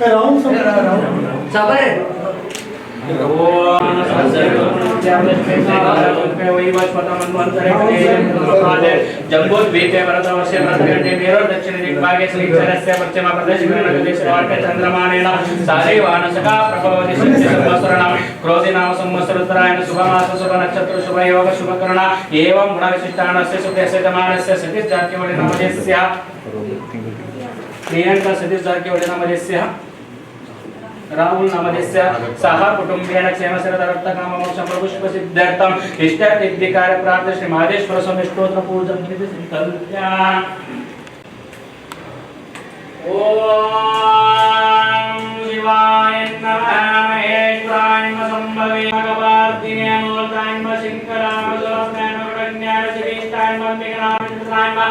Round सब round जम्बूद्वीपे भरतवर्षे भरतखण्डे मेरो दक्षिण दिग्भागे श्रीचरस्य पश्चिम प्रदेशे चन्द्रमानेन सारेवानसका प्रभवति सत्य संवत्सरणं क्रोधिनाम संवत्सरोत्तरायण शुभमास शुभ नक्षत्र शुभ योग शुभकर्ण एवं गुणविशिष्टानस्य सुखस्य जमानस्य सतीश जारकिहोळि नामधेयस्य प्रियंका सतीश जारकिहोळि రాహుల్ నమదిస్య సహ కుటుంబేణ క్షేమశరతరక్తకామోక్షం ప్రభుష్పసిద్ధార్థం ఇష్టసిద్ధికార ప్రాప్త శ్రీ మహదేశ్వర స్వామి స్తోత్ర పూజం కల్ప్యా ఓం శివాయ నమః మహేశ్వరాయ నమ సంభవే భగవార్దినే మూర్తాయ నమ శంకరామ జలస్నాన ప్రజ్ఞాన శ్రీష్టాయ నమ విఘ్నాయ నమ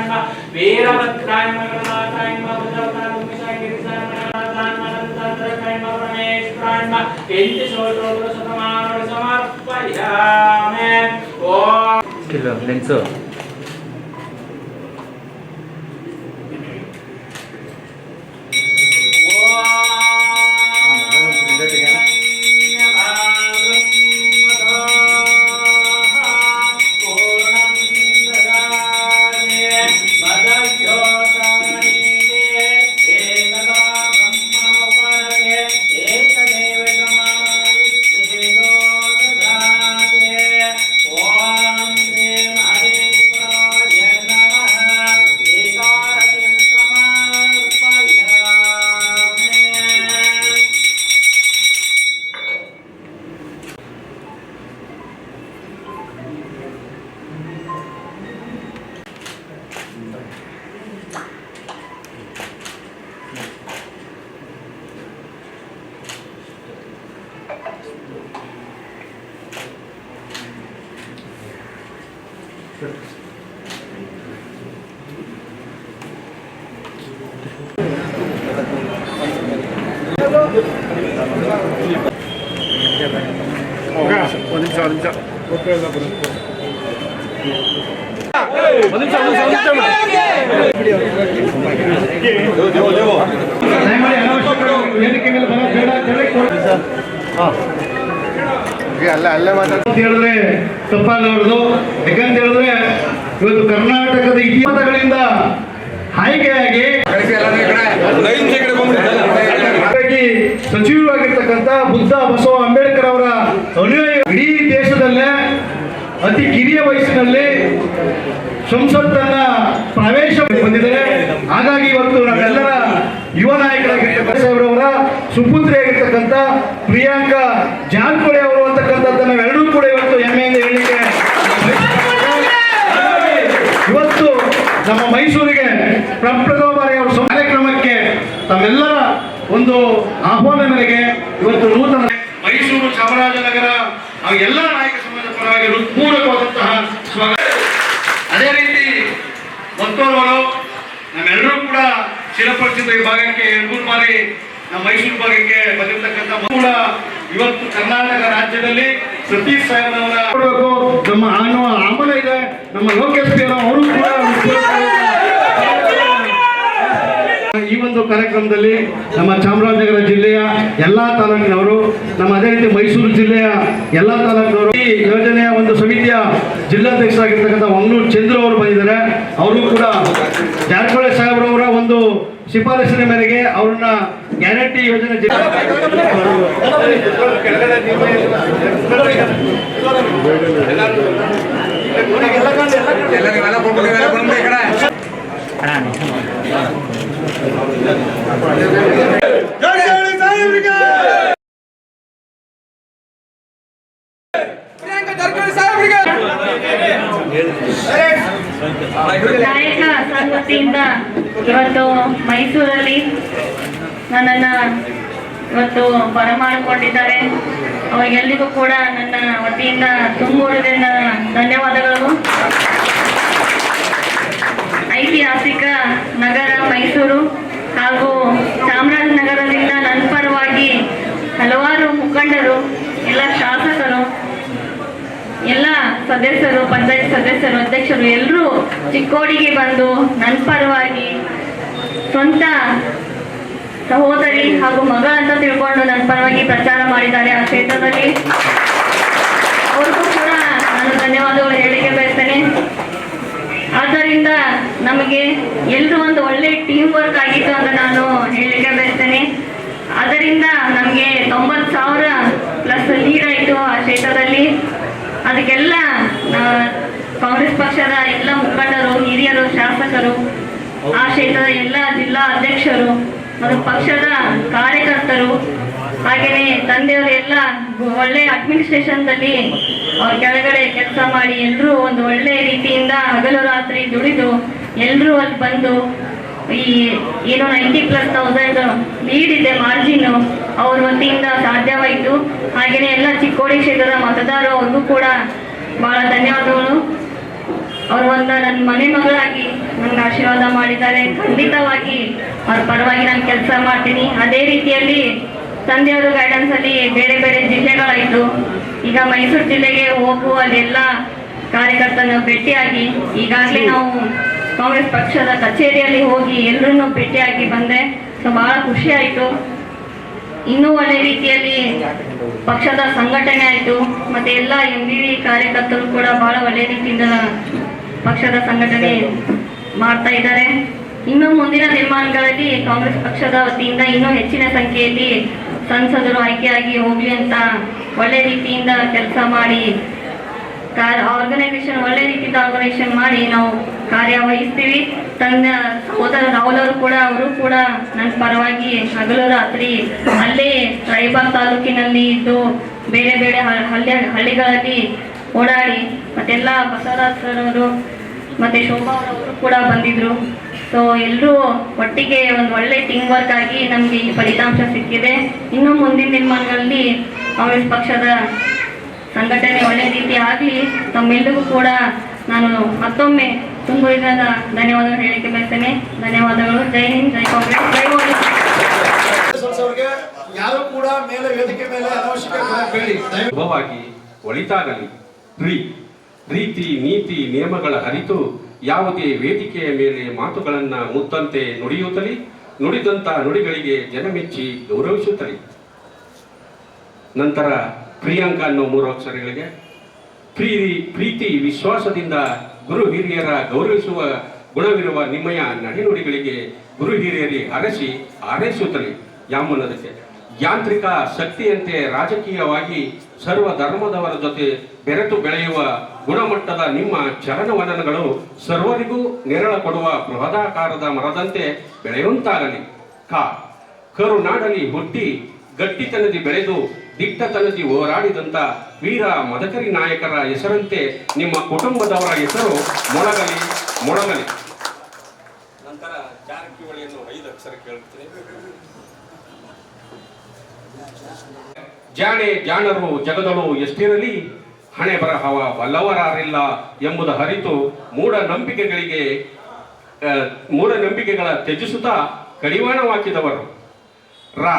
నారాయణ వీరభద్రాయ మంగళనాథాయ భద్రవతాయ భూమిశాయ గిరిశాయ మంగళనాథాయ మనంతాయ పరమేశ్వరాయ ఎంతి శోత్రోపుర శతమానుడు సమర్పయామే ఓం కిలో లెన్స్ ಅಲ್ಲ ಅಲ್ಲೇ ಮಾತಾಡ ಅಂತ ಹೇಳಿದ್ರೆ ತಪ್ಪಾಗಲಾರದು ಯಾಕಂತ ಹೇಳಿದ್ರೆ ಇವತ್ತು ಕರ್ನಾಟಕದ ಇತಿಹಾಸಗಳಿಂದ ಆಯ್ಕೆಯಾಗಿ ಹಾಗಾಗಿ ಸಚಿವರಾಗಿರ್ತಕ್ಕಂಥ ಬುದ್ಧ ಬಸವ ಅಂಬೇಡ್ಕರ್ ಅವರ ಅನುಯಾಯಿ ಇಡೀ ದೇಶದಲ್ಲೇ ಅತಿ ಕಿರಿಯ ವಯಸ್ಸಿನಲ್ಲಿ ಸಂಸತ್ತನ್ನ ಪ್ರವೇಶ ಬಂದಿದ್ದಾರೆ ಹಾಗಾಗಿ ಇವತ್ತು ನಾವೆಲ್ಲರ ಯುವ ನಾಯಕರಾಗಿರ್ತಕ್ಕಂಥ ಸಾಹೇಬ್ರವರ ಸುಪುತ್ರಿಯಾಗಿರ್ತಕ್ಕಂಥ ಪ್ರಿಯಾಂಕಾ ಜಾನ್ಕೋಳಿ ಅವರು ಅಂತಕ್ಕಂಥದ್ದು ನಾವೆಲ್ಲರೂ ಕೂಡ ಇವತ್ತು ಹೆಮ್ಮೆಯಿಂದ ಹೇಳಲಿಕ್ಕೆ ಹಾಗಾಗಿ ಇವತ್ತು ನಮ್ಮ ಮೈಸೂರಿಗೆ ಪ್ರಪ್ರಥಮ ಬಾರಿ ಅವರ ಸಂ- ಕಾರ್ಯಕ್ರಮಕ್ಕೆ ತಮ್ಮೆಲ್ಲರ ಒಂದು ಆಹ್ವಾನ ಮೇರೆಗೆ ಇವತ್ತು ನೂತನ ಮೈಸೂರು ಚಾಮರಾಜನಗರ ಎಲ್ಲ ನಾಯಕ ಸಮಾಜದ ಪರವಾಗಿ ಹೃತ್ಪೂರ್ವಕವಾದಂತಹ ಸ್ವಾಗತ. ಅದೇ ರೀತಿ ಮತ್ತೋರ್ವರು, ನಮ್ಮೆಲ್ಲರೂ ಕೂಡ ಚಿರಪರಿಚಿತ ಈ ಭಾಗಕ್ಕೆ ಎರಡು ಮೂರು ಬಾರಿ ನಮ್ಮ ಮೈಸೂರು ಭಾಗಕ್ಕೆ ಬಂದಿರತಕ್ಕಂಥ ಕೂಡ ಇವತ್ತು ಕರ್ನಾಟಕ ರಾಜ್ಯದಲ್ಲಿ ಸತೀಶ್ ಸಾಹೇಬ್ರವರ ನಮ್ಮ ಆಮಲ ಇದೆ. ನಮ್ಮ ಲೋಕೇಶ್ ಅವರು ಕೂಡ ಈ ಒಂದು ಕಾರ್ಯಕ್ರಮದಲ್ಲಿ ನಮ್ಮ ಚಾಮರಾಜನಗರ ಜಿಲ್ಲೆಯ ಎಲ್ಲ ತಾಲೂಕಿನವರು ನಮ್ಮ ಅದೇ ರೀತಿ ಮೈಸೂರು ಜಿಲ್ಲೆಯ ಎಲ್ಲ ತಾಲೂಕಿನವರು ಈ ಯೋಜನೆಯ ಒಂದು ಸಮಿತಿಯ ಜಿಲ್ಲಾಧ್ಯಕ್ಷರಾಗಿರ್ತಕ್ಕಂಥ ಮಂಗಳೂರು ಚಂದ್ರ ಅವರು ಬಂದಿದ್ದಾರೆ ಅವರು ಕೂಡ ಜಾರಕಿಹೊಳಿ ಸಾಹೇಬ್ರವರ ಒಂದು ಶಿಫಾರಸಿನ ಮೇರೆಗೆ ಅವ್ರನ್ನ ಗ್ಯಾರಂಟಿ ಯೋಜನೆ ನಾಯಕ ಸಂಗತಿಯಿಂದ ಇವತ್ತು ಮೈಸೂರಲ್ಲಿ ನನ್ನನ್ನ ಇವತ್ತು ಬರಮಾಡಿಕೊಂಡಿದ್ದಾರೆ. ಅವರಿಗೆಲ್ಲರಿಗೂ ಕೂಡ ನನ್ನ ವತಿಯಿಂದ ತುಂಬುವುದರಿಂದ ಧನ್ಯವಾದಗಳು. ಐತಿಹಾಸಿಕ ನಗರ ಮೈಸೂರು ಹಾಗೂ ಚಾಮರಾಜನಗರದಿಂದ ನನ್ನ ಪರವಾಗಿ ಹಲವಾರು ಮುಖಂಡರು, ಎಲ್ಲ ಶಾಸಕರು, ಎಲ್ಲ ಸದಸ್ಯರು, ಪಂಚಾಯತ್ ಸದಸ್ಯರು, ಅಧ್ಯಕ್ಷರು, ಎಲ್ಲರೂ ಚಿಕ್ಕೋಡಿಗೆ ಬಂದು ನನ್ನ ಪರವಾಗಿ ಸ್ವಂತ ಸಹೋದರಿ ಹಾಗೂ ಮಗಳಂತ ತಿಳ್ಕೊಂಡು ನನ್ನ ಪರವಾಗಿ ಪ್ರಚಾರ ಮಾಡಿದ್ದಾರೆ ಆ ಕ್ಷೇತ್ರದಲ್ಲಿ. ಅವ್ರಿಗೂ ಕೂಡ ನಾನು ಧನ್ಯವಾದಗಳು ಹೇಳಿಕೆ ಬಯಸ್ತೇನೆ ಆದ್ದರಿಂದ ನಮಗೆ ಎಲ್ಲರೂ ಒಂದು ಒಳ್ಳೆ ಟೀಮ್ ವರ್ಕ್ ಆಗಿತ್ತು ಅಂತ ನಾನು ಹೇಳಲಿಕ್ಕೆ ಬಯಸ್ತೇನೆ. ಅದರಿಂದ ನಮಗೆ ತೊಂಬತ್ತು ಸಾವಿರ ಪ್ಲಸ್ ಲೀಡ್ ಆಯಿತು ಆ ಕ್ಷೇತ್ರದಲ್ಲಿ. ಅದಕ್ಕೆಲ್ಲ ಕಾಂಗ್ರೆಸ್ ಪಕ್ಷದ ಎಲ್ಲ ಮುಖಂಡರು, ಹಿರಿಯರು, ಶಾಸಕರು, ಆ ಕ್ಷೇತ್ರದ ಎಲ್ಲ ಜಿಲ್ಲಾ ಅಧ್ಯಕ್ಷರು, ಮತ್ತು ಪಕ್ಷದ ಕಾರ್ಯಕರ್ತರು, ಹಾಗೆಯೇ ತಂದೆಯವರು ಎಲ್ಲ ಒಳ್ಳೆ ಅಡ್ಮಿನಿಸ್ಟ್ರೇಷನ್ದಲ್ಲಿ ಅವ್ರ ಕೆಳಗಡೆ ಕೆಲಸ ಮಾಡಿ ಎಲ್ಲರೂ ಒಂದು ಒಳ್ಳೆ ರೀತಿಯಿಂದ ಹಗಲು ರಾತ್ರಿ ದುಡಿದು ಎಲ್ಲರೂ ಅಲ್ಲಿ ಬಂದು ಈ, ಏನೋ ನೈಂಟಿ ಪ್ಲಸ್ ತೌಸಂಡ್ ಇದೆ ಮಾರ್ಜಿನ್ ಅವ್ರ ವತಿಯಿಂದ ಸಾಧ್ಯವಾಯಿತು. ಹಾಗೆಯೇ ಎಲ್ಲ ಚಿಕ್ಕೋಡಿ ಕ್ಷೇತ್ರದ ಮತದಾರರು ಅವ್ರಿಗೂ ಕೂಡ ಬಹಳ ಧನ್ಯವಾದಗಳು. ಅವರು ಒಂದು ನನ್ನ ಮನೆ ಮಗಳಾಗಿ ನನ್ನ ಆಶೀರ್ವಾದ ಮಾಡಿದ್ದಾರೆ. ಖಂಡಿತವಾಗಿ ಅವ್ರ ಪರವಾಗಿ ನಾನು ಕೆಲಸ ಮಾಡ್ತೀನಿ. ಅದೇ ರೀತಿಯಲ್ಲಿ ತಂದೆಯವರು ಗೈಡೆನ್ಸ್ ಅಲ್ಲಿ ಬೇರೆ ಬೇರೆ ಜಿಲ್ಲೆಗಳಾಯಿತು. ಈಗ ಮೈಸೂರು ಜಿಲ್ಲೆಗೆ ಹೋಗುವ ಅಲ್ಲೆಲ್ಲ ಕಾರ್ಯಕರ್ತನ ಭೇಟಿಯಾಗಿ ಈಗಾಗಲೇ ನಾವು ಕಾಂಗ್ರೆಸ್ ಪಕ್ಷದ ಕಚೇರಿಯಲ್ಲಿ ಹೋಗಿ ಎಲ್ಲರನ್ನೂ ಭೇಟಿಯಾಗಿ ಬಂದೆ. ಸೊ, ಬಹಳ ಖುಷಿ ಆಯಿತು. ಇನ್ನೂ ಒಳ್ಳೆ ರೀತಿಯಲ್ಲಿ ಪಕ್ಷದ ಸಂಘಟನೆ ಆಯಿತು. ಮತ್ತು ಎಲ್ಲ ಎಂ ಬಿ ವಿ ಕಾರ್ಯಕರ್ತರು ಕೂಡ ಭಾಳ ಒಳ್ಳೆ ರೀತಿಯಿಂದ ಪಕ್ಷದ ಸಂಘಟನೆ ಮಾಡ್ತಾ ಇದ್ದಾರೆ. ಇನ್ನೂ ಮುಂದಿನ ನಿರ್ಮಾಣಗಳಲ್ಲಿ ಕಾಂಗ್ರೆಸ್ ಪಕ್ಷದ ವತಿಯಿಂದ ಇನ್ನೂ ಹೆಚ್ಚಿನ ಸಂಖ್ಯೆಯಲ್ಲಿ ಸಂಸದರು ಆಯ್ಕೆಯಾಗಿ ಹೋಗಲಿ ಅಂತ ಒಳ್ಳೆ ರೀತಿಯಿಂದ ಕೆಲಸ ಮಾಡಿ ಆರ್ಗನೈಸೇಷನ್ ಒಳ್ಳೆ ರೀತಿಯಿಂದ ಆರ್ಗನೈಸೇಷನ್ ಮಾಡಿ ನಾವು ಕಾರ್ಯವಹಿಸ್ತೀವಿ. ತನ್ನ ಸಹೋದರ ರಾಹುಲ್ ಅವರು ಕೂಡ ಅವರು ಕೂಡ ನನ್ನ ಪರವಾಗಿ ಹಗಲು ರಾತ್ರಿ ಅಲ್ಲೇ ರಾಯಬಾಗ್ ತಾಲೂಕಿನಲ್ಲಿ ಇದ್ದು ಬೇರೆ ಬೇರೆ ಹಳ್ಳಿ, ಹಳ್ಳಿಗಳಲ್ಲಿ ಓಡಾಡಿ ಮತ್ತೆಲ್ಲ ಬಸವರಾಜರವರು ಮತ್ತೆ ಶೋಭಾ ಅವರು ಕೂಡ ಬಂದಿದ್ರು. ಸೊ ಎಲ್ಲರೂ ಒಟ್ಟಿಗೆ ಒಂದು ಒಳ್ಳೆ ಟೀಮ್ ವರ್ಕ್ ಆಗಿ ನಮಗೆ ಈ ಫಲಿತಾಂಶ ಸಿಕ್ಕಿದೆ. ಇನ್ನು ಮುಂದಿನ ದಿನಮಾನಗಳಲ್ಲಿ ಕಾಂಗ್ರೆಸ್ ಪಕ್ಷದ ಸಂಘಟನೆ ಒಳ್ಳೆ ರೀತಿ ಆಗಲಿ ತಮ್ಮೆಲ್ಲರಿಗೂ ಕೂಡ ನಾನು ಮತ್ತೊಮ್ಮೆ ತುಂಬಿದ ಧನ್ಯವಾದಗಳು ಹೇಳಿಕೆ ಬಯಸ್ತೇನೆ. ಧನ್ಯವಾದಗಳು. ಜೈ ಹಿಂದ್ ಜೈ ಕಾಂಗ್ರೆಸ್ ಜೈ ಯಾರು ಕೂಡ ಮೇಲೆ ವೇದಿಕೆ ಮೇಲೆ ಅನವಶ್ಯಕವಾಗಿ ಬೇಡಿ ದಯವಿಟ್ಟು ಶುಭವಾಗಿ ಒಳಿತಾಗಲಿ. ಪ್ರೀ ರೀತಿ ನೀತಿ ನಿಯಮಗಳ ಅರಿತು ಯಾವುದೇ ವೇದಿಕೆಯ ಮೇಲೆ ಮಾತುಗಳನ್ನ ಮುತ್ತಂತೆ ನುಡಿಯುತ್ತಲಿ ನುಡಿದಂತ ನುಡಿಗಳಿಗೆ ಜನಮೆಚ್ಚಿ ಗೌರವಿಸುತ್ತಲಿ. ನಂತರ ಪ್ರಿಯಾಂಕ ಅನ್ನೋ ಮೂರು ಅಕ್ಷರಗಳಿಗೆ ಪ್ರೀತಿ ಪ್ರೀತಿ ವಿಶ್ವಾಸದಿಂದ ಗುರು ಹಿರಿಯರ ಗೌರವಿಸುವ ಗುಣವಿರುವ ನಿಮ್ಮಯ ನಡೆನುಡಿಗಳಿಗೆ ಗುರು ಹಿರಿಯರಿ ಹರಸಿ ಹಾರೈಸುತ್ತಲಿ ಯಾಮನದಕ್ಕೆ ಯಾಂತ್ರಿಕ ಶಕ್ತಿಯಂತೆ ರಾಜಕೀಯವಾಗಿ ಸರ್ವ ಧರ್ಮದವರ ಜೊತೆ ಬೆರೆತು ಬೆಳೆಯುವ ಗುಣಮಟ್ಟದ ನಿಮ್ಮ ಚಲನವಲನಗಳು ಸರ್ವರಿಗೂ ನೆರಳ ಕೊಡುವ ಬೃಹದಾಕಾರದ ಮರದಂತೆ ಬೆಳೆಯುವಂತಾಗಲಿ ಕರುನಾಡಲಿ ಹುಟ್ಟಿ ಗಟ್ಟಿತನದಿ ಬೆಳೆದು ದಿಟ್ಟತನದಿ ಹೋರಾಡಿದಂತ ವೀರ ಮದಕರಿ ನಾಯಕರ ಹೆಸರಂತೆ ನಿಮ್ಮ ಕುಟುಂಬದವರ ಹೆಸರು ಮೊಳಗಲಿ ಮೊಳಗಲಿ. ನಂತರ ಜಾರಕಿಹೊಳಿಯನ್ನು ಐದು ಅಕ್ಷರ ಕೇಳುತ್ತೇನೆ ಜಾಣೆ ಜಾಣರು ಜಗದಳು ಎಷ್ಟಿರಲಿ? ಹಣೆ ಬರಹವ ಬಲ್ಲವರಾರಿಲ್ಲ ಎಂಬುದು ಹರಿತು ಮೂಢನಂಬಿಕೆಗಳಿಗೆ ಮೂಢನಂಬಿಕೆಗಳ ತ್ಯಜಿಸುತ್ತಾ ಕಡಿವಾಣವಾಕಿದವರು ರಾ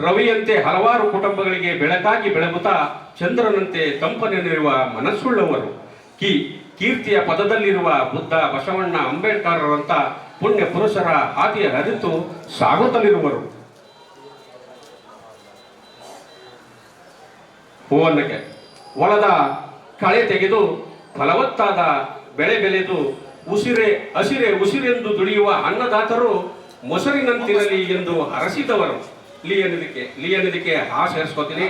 ರವಿಯಂತೆ ಹಲವಾರು ಕುಟುಂಬಗಳಿಗೆ ಬೆಳಕಾಗಿ ಬೆಳಗುತ್ತಾ ಚಂದ್ರನಂತೆ ಕಂಪನಿರುವ ಮನಸ್ಸುಳ್ಳವರು. ಕಿ, ಕೀರ್ತಿಯ ಪದದಲ್ಲಿರುವ ಬುದ್ಧ ಬಸವಣ್ಣ ಅಂಬೇಡ್ಕರ್ರಂತ ಪುಣ್ಯ ಪುರುಷರ ಹಾದಿಯ ಹರಿತು ಸಾಗುತ್ತಲಿರುವರು. ಹೂವನ್ನಕ್ಕೆ ಹೊಲದ ಕಳೆ ತೆಗೆದು ಫಲವತ್ತಾದ ಬೆಳೆ ಬೆಳೆದು ಉಸಿರೆ, ಹಸಿರೆ ಉಸಿರೆಂದು ದುಡಿಯುವ ಅನ್ನದಾತರು ಮೊಸರಿನಂತಿರಲಿ ಎಂದು ಹರಸಿದವರು. ಲಿ ಅನ್ನೋದಕ್ಕೆ, ಲೀ ಅನ್ನೋದಕ್ಕೆ ಹಾ ಸೇರಿಸ್ಕೋತೀನಿ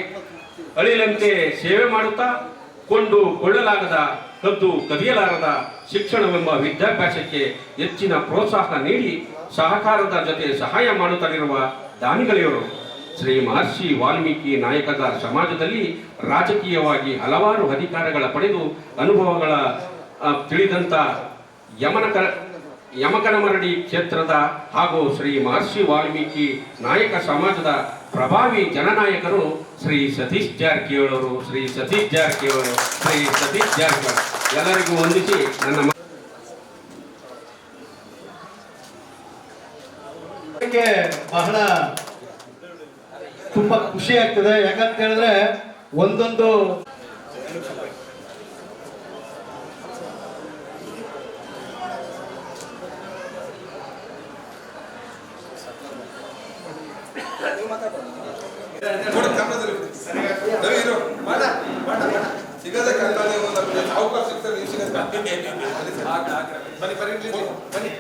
ಅಳಿಲಂತೆ ಸೇವೆ ಮಾಡುತ್ತಾ, ಕೊಂಡು ಕೊಳ್ಳಲಾಗದ, ಕದ್ದು ಕದಿಯಲಾರದ ಶಿಕ್ಷಣವೆಂಬ ವಿದ್ಯಾಭ್ಯಾಸಕ್ಕೆ ಹೆಚ್ಚಿನ ಪ್ರೋತ್ಸಾಹ ನೀಡಿ ಸಹಕಾರದ ಜೊತೆ ಸಹಾಯ ಮಾಡುತ್ತಲಿರುವ ದಾನಿಗಳಿವರು. ಶ್ರೀ ಮಹರ್ಷಿ ವಾಲ್ಮೀಕಿ ನಾಯಕದ ಸಮಾಜದಲ್ಲಿ ರಾಜಕೀಯವಾಗಿ ಹಲವಾರು ಅಧಿಕಾರಗಳ ಪಡೆದು ಅನುಭವಗಳ ತಿಳಿದಂತ ಯಮನ ಕ ಯಮಕನಮರಡಿ ಕ್ಷೇತ್ರದ ಹಾಗೂ ಶ್ರೀ ಮಹರ್ಷಿ ವಾಲ್ಮೀಕಿ ನಾಯಕ ಸಮಾಜದ ಪ್ರಭಾವಿ ಜನನಾಯಕರು ಶ್ರೀ ಸತೀಶ್ ಜಾರಕಿಹೊಳರು, ಶ್ರೀ ಸತೀಶ್ ಜಾರಕಿಹೊಳವರು ಶ್ರೀ ಸತೀಶ್ ಜಾರಕಿಹೊಳಿ. ಎಲ್ಲರಿಗೂ ವಂದಿಸಿ ನನ್ನ ಬಹಳ ತುಂಬಾ ಖುಷಿ ಆಗ್ತದೆ. ಯಾಕಂತ ಹೇಳಿದ್ರೆ ಒಂದೊಂದು ಬನ್ನಿ ಬನ್ನಿ ಬನ್ನಿ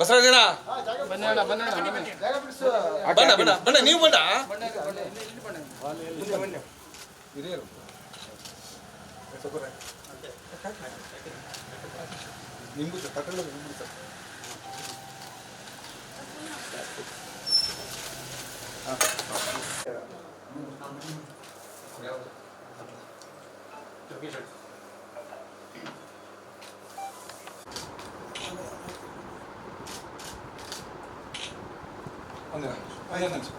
ಬಸವರಾಜನ ಬಣ್ಣ ಬಣ್ಣ ಬಣ್ಣ ನೀವು ಬಣ್ಣ ಹಿರಿಯರು. ನಿಮ್ಗೂ ಸರ್ ತಗೊಂಡು ನಿಮ್ಗೂ ಸರ್ ಒಂದು ಒಂದು ನಿಮಿಷ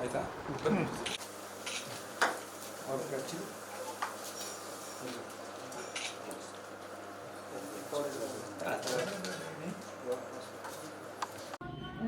ಆಯ್ತಾ ಅವ್ರ ಖರ್ಚು